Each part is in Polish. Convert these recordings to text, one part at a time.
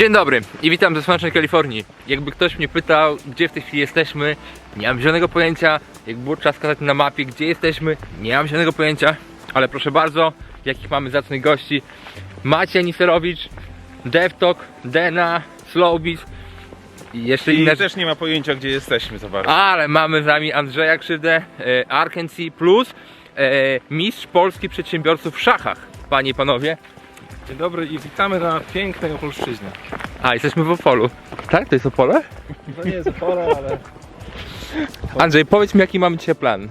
Dzień dobry i witam ze słonecznej Kalifornii. Jakby ktoś mnie pytał, gdzie w tej chwili jesteśmy, nie mam zielonego pojęcia. Jak było trzeba skazać na mapie, gdzie jesteśmy, nie mam zielonego pojęcia. Ale proszę bardzo, jakich mamy zacnych gości. Maciej Niserowicz, DevTalk, Dena, Slowbeat i jeszcze I inne też nie ma pojęcia, gdzie jesteśmy za bardzo. ale mamy z nami Andrzeja Krzywdę, e, Arkency Plus, e, mistrz Polski przedsiębiorców w szachach. Panie i panowie. Dzień dobry i witamy na pięknej Opolszczyźnie. A, jesteśmy w Opolu. Tak? To jest Opole? To nie jest Opola, ale Andrzej, powiedz mi jaki mamy dzisiaj plan. e,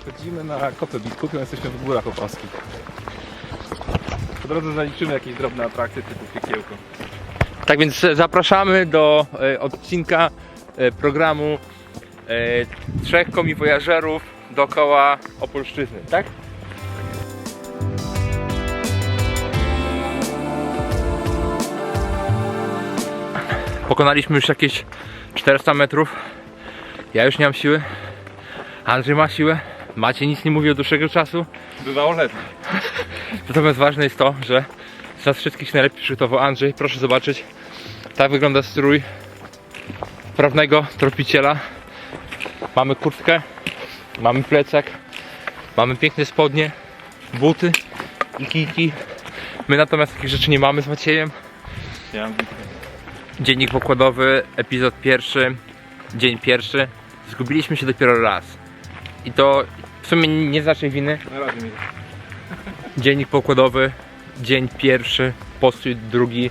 wchodzimy na Kopę Biskupią, jesteśmy w Górach Opolskich. Po drodze zaliczymy jakieś drobne atrakcje typu piekiełko. Tak więc zapraszamy do e, odcinka e, programu e, trzech komiwojażerów dookoła Opolszczyzny, tak? Pokonaliśmy już jakieś 400 metrów. Ja już nie mam siły. Andrzej ma siłę. Macie nic nie mówi od dłuższego czasu. Bywało lepiej. Natomiast ważne jest to, że z nas wszystkich najlepiej przygotował Andrzej. Proszę zobaczyć, tak wygląda strój prawnego tropiciela. Mamy kurtkę, mamy plecak, mamy piękne spodnie, buty i kijki. My natomiast takich rzeczy nie mamy z Maciejem. Ja mam Dziennik pokładowy, epizod pierwszy, dzień pierwszy. Zgubiliśmy się dopiero raz. I to w sumie nie z naszej winy. na razie Dziennik pokładowy, dzień pierwszy, postój drugi.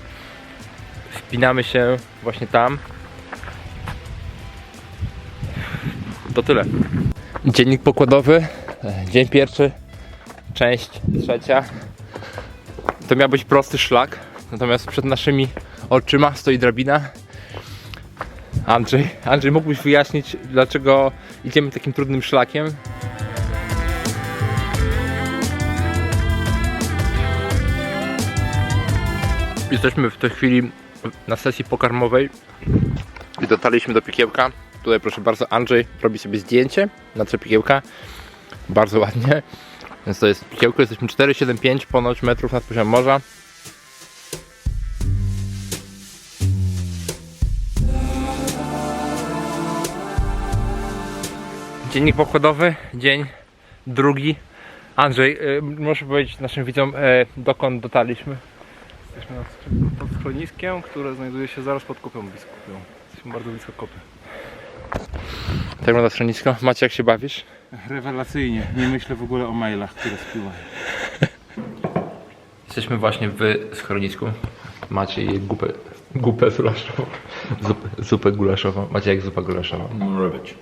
Wpinamy się właśnie tam. To tyle. Dziennik pokładowy, dzień pierwszy, część trzecia. To miał być prosty szlak, natomiast przed naszymi oczyma stoi drabina. Andrzej, Andrzej, mógłbyś wyjaśnić, dlaczego idziemy takim trudnym szlakiem? Jesteśmy w tej chwili na sesji pokarmowej i dotarliśmy do piekiełka. Tutaj proszę bardzo, Andrzej robi sobie zdjęcie na tle piekiełka. Bardzo ładnie. Więc to jest piekiełko, jesteśmy 4,75 ponoć metrów nad poziomem morza. Dziennik pokładowy, dzień drugi. Andrzej, y, muszę powiedzieć naszym widzom, y, dokąd dotarliśmy. Jesteśmy nad pod schroniskiem, które znajduje się zaraz pod Kopą Biskupią. Jesteśmy bardzo blisko kopy. Tak wygląda schronisko. Macie jak się bawisz? Rewelacyjnie. Nie myślę w ogóle o mailach, które spływają. Jesteśmy właśnie w schronisku. Macie jej gupę, gupę gulaszową. Zupę, zupę gulaszową. Macie jak zupa gulaszowa. Być.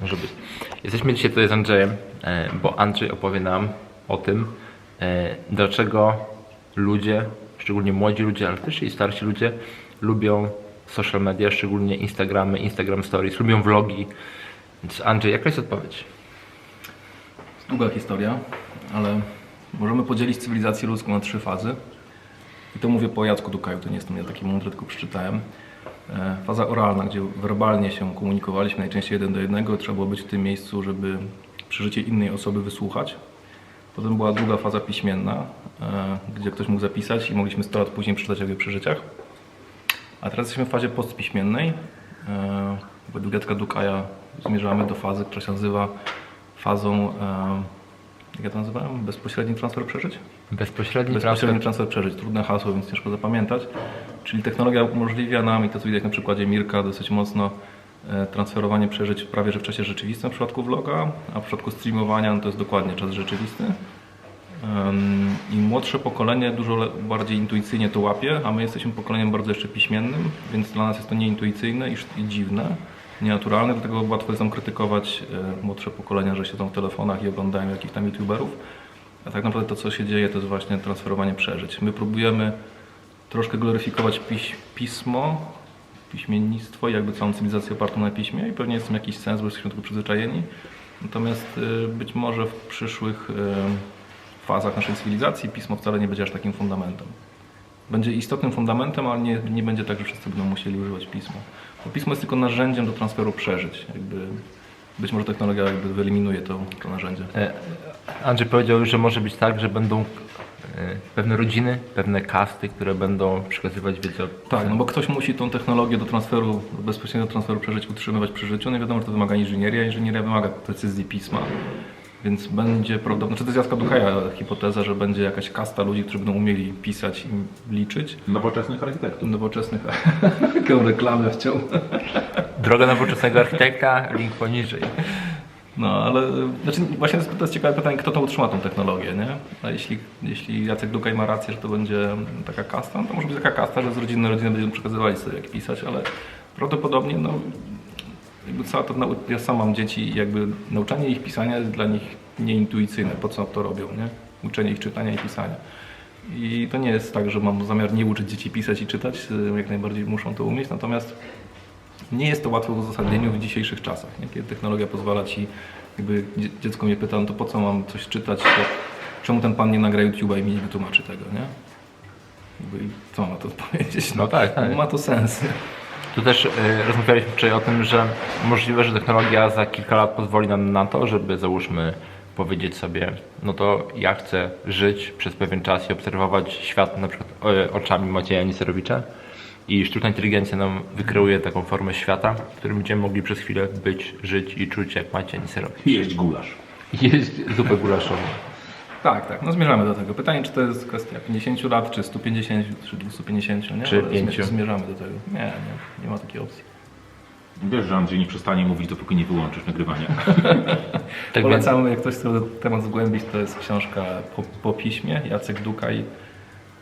Może być. Jesteśmy dzisiaj tutaj z Andrzejem, e, bo Andrzej opowie nam o tym, e, dlaczego ludzie, szczególnie młodzi ludzie, ale też i starsi ludzie, lubią social media, szczególnie Instagramy, Instagram Stories, lubią vlogi. Więc Andrzej, jaka jest odpowiedź? Długa historia, ale możemy podzielić cywilizację ludzką na trzy fazy. I to mówię po Jacku Dukaju, to nie jestem ja taki mądry, tylko przeczytałem. E, Faza oralna, gdzie werbalnie się komunikowaliśmy, najczęściej jeden do jednego. Trzeba było być w tym miejscu, żeby przeżycie innej osoby wysłuchać. Potem była druga faza piśmienna, e, gdzie ktoś mógł zapisać i mogliśmy 100 lat później przeczytać o jego przeżyciach. A teraz jesteśmy w fazie postpiśmiennej. Według Jacka Dukaja zmierzamy do fazy, która się nazywa fazą, e, jak ja to nazywałem? Bezpośredni transfer przeżyć? Bezpośredni Bezpośredni transfer przeżyć. Trudne hasło, więc ciężko zapamiętać. Czyli technologia umożliwia nam, i to co widać na przykładzie Mirka dosyć mocno, e, transferowanie przeżyć prawie że w czasie rzeczywistym w przypadku vloga, a w przypadku streamowania no to jest dokładnie czas rzeczywisty. I młodsze pokolenie dużo bardziej intuicyjnie to łapie, a my jesteśmy pokoleniem bardzo jeszcze piśmiennym, więc dla nas jest to nieintuicyjne i, i dziwne, nienaturalne, dlatego łatwo jest nam krytykować e, młodsze pokolenia, że siedzą w telefonach i oglądają jakichś tam youtuberów. A tak naprawdę to, co się dzieje, to jest właśnie transferowanie przeżyć. My próbujemy troszkę gloryfikować piś, pismo, piśmiennictwo i jakby całą cywilizację opartą na piśmie i pewnie jest w tym jakiś sens, bo jesteśmy tylko przyzwyczajeni. Natomiast y, być może w przyszłych y, fazach naszej cywilizacji pismo wcale nie będzie aż takim fundamentem. Będzie istotnym fundamentem, ale nie, nie będzie tak, że wszyscy będą musieli używać pisma. Bo pismo jest tylko narzędziem do transferu przeżyć. Jakby być może technologia jakby wyeliminuje to, to narzędzie. E, Andrzej powiedział, że może być tak, że będą e, pewne rodziny, pewne kasty, które będą przekazywać wiedzę. Tak, no bo ktoś musi tą technologię do transferu, do bezpośredniego transferu przeżyć, utrzymywać przy życiu. No i wiadomo, że to wymaga inżynieria, inżynieria wymaga precyzji pisma. Więc będzie prawdopodobnie, znaczy to jest Jacka Dukaja hipoteza, że będzie jakaś kasta ludzi, którzy będą umieli pisać i liczyć. Nowoczesnych architektów. Nowoczesnych, taką reklamę chciał. Droga nowoczesnego architekta, link poniżej. No, ale znaczy, właśnie to jest, ciekawe pytanie, kto to utrzyma tą technologię, nie? A jeśli, jeśli Jacek Dukaj ma rację, że to będzie taka kasta, no to może być taka kasta, że z rodziny na rodzinę będziemy przekazywali sobie jak pisać, ale prawdopodobnie no, jakby cała to ja sam mam dzieci i jakby nauczanie ich pisania jest dla nich nieintuicyjne, po co to robią, nie? Uczenie ich czytania i pisania. I to nie jest tak, że mam zamiar nie uczyć dzieci pisać i czytać, y, jak najbardziej muszą to umieć, natomiast nie jest to łatwe w uzasadnieniu w dzisiejszych czasach, nie? kiedy technologia pozwala ci, jakby dzie- dziecko mnie pyta, no to po co mam coś czytać, to czemu ten pan nie nagra YouTube'a i mi nie wytłumaczy tego, nie? Jakby, co ma to powiedzieć? No tak, tak. Ma to sens. Tu też y, rozmawialiśmy wczoraj o tym, że możliwe, że technologia za kilka lat pozwoli nam na to, żeby załóżmy powiedzieć sobie, no to ja chcę żyć przez pewien czas i obserwować świat na przykład e, oczami Macieja Niserowicza i sztuczna inteligencja nam wykreuje taką formę świata, w którym będziemy mogli przez chwilę być, żyć i czuć jak Maciej Niserowicz. Jeść gulasz. Jest zupę gulaszową. Tak, tak, no zmierzamy do tego. Pytanie, czy to jest kwestia 50 lat, czy 150, czy 250, nie? Czy Ale zmier- pięciu. Zmierzamy do tego. Nie, nie, nie ma takiej opcji. Wiesz, że Andrzej nie przestanie mówić, dopóki nie wyłączysz nagrywania. Tak więc, Polecamy, jak ktoś chce temat zgłębić, to jest książka po, po piśmie, Jacek Dukaj.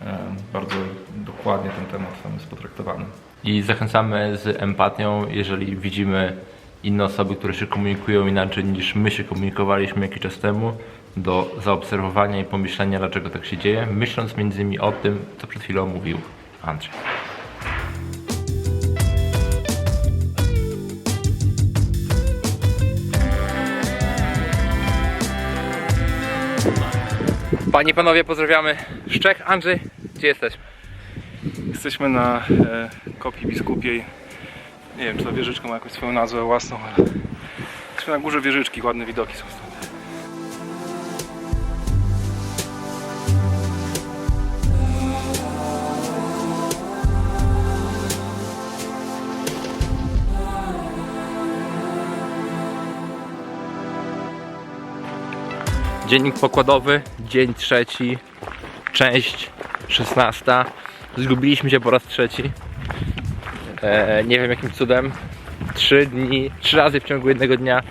E, Bardzo dokładnie ten temat tam jest potraktowany. I zachęcamy z empatią, jeżeli widzimy inne osoby, które się komunikują inaczej niż my się komunikowaliśmy jakiś czas temu, do zaobserwowania i pomyślenia, dlaczego tak się dzieje, myśląc między innymi o tym, co przed chwilą mówił Andrzej. Panie i panowie, pozdrawiamy z Czech. Andrzej, gdzie jesteś? Jesteśmy na e, kopii biskupiej. Nie wiem, czy ta wieżyczka ma jakąś swoją nazwę własną, ale jesteśmy na górze wieżyczki, ładne widoki są stąd. Dziennik pokładowy, dzień trzeci, część szesnasta. Zgubiliśmy się po raz trzeci. E, nie wiem jakim cudem. Trzy dni, trzy razy w ciągu jednego dnia.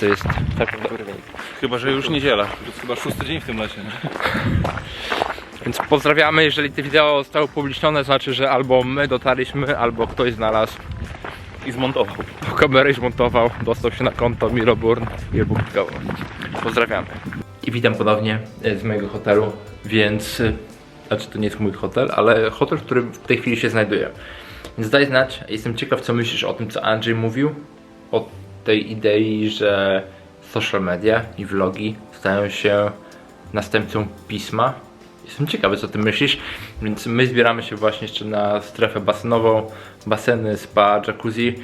To jest całkiem dobry wynik. Chyba, że już niedziela. To jest chyba szósty dzień w tym lesie. Więc pozdrawiamy, jeżeli to wideo zostało upublicznione, znaczy, że albo my dotarliśmy, albo ktoś znalazł I zmontował. tą kamerę i zmontował, dostał się na konto Miroburn i opublikował. Pozdrawiamy. I witam ponownie e, z mojego hotelu, więc e, znaczy to nie jest mój hotel, ale hotel, w którym w tej chwili się znajduję. Więc daj znać, jestem ciekaw co myślisz o tym co Andrzej mówił, o tej idei, że social media i vlogi stają się następcą pisma. Jestem ciekawy co ty myślisz, więc my zbieramy się właśnie jeszcze na strefę basenową, baseny, spa, jacuzzi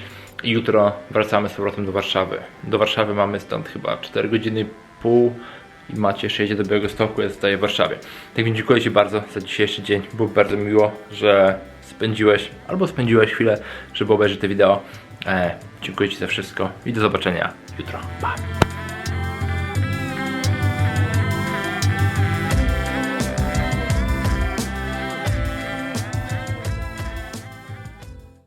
i jutro wracamy z powrotem do Warszawy. Do Warszawy mamy stąd chyba 4 godziny i pół i Macie jeszcze jedzie do Białegostoku, ja zostaję w Warszawie. Tak więc dziękuję Ci bardzo za dzisiejszy dzień. Było bardzo miło, że spędziłeś albo spędziłeś chwilę, żeby obejrzeć to wideo. E, dziękuję Ci za wszystko i do zobaczenia jutro. Pa!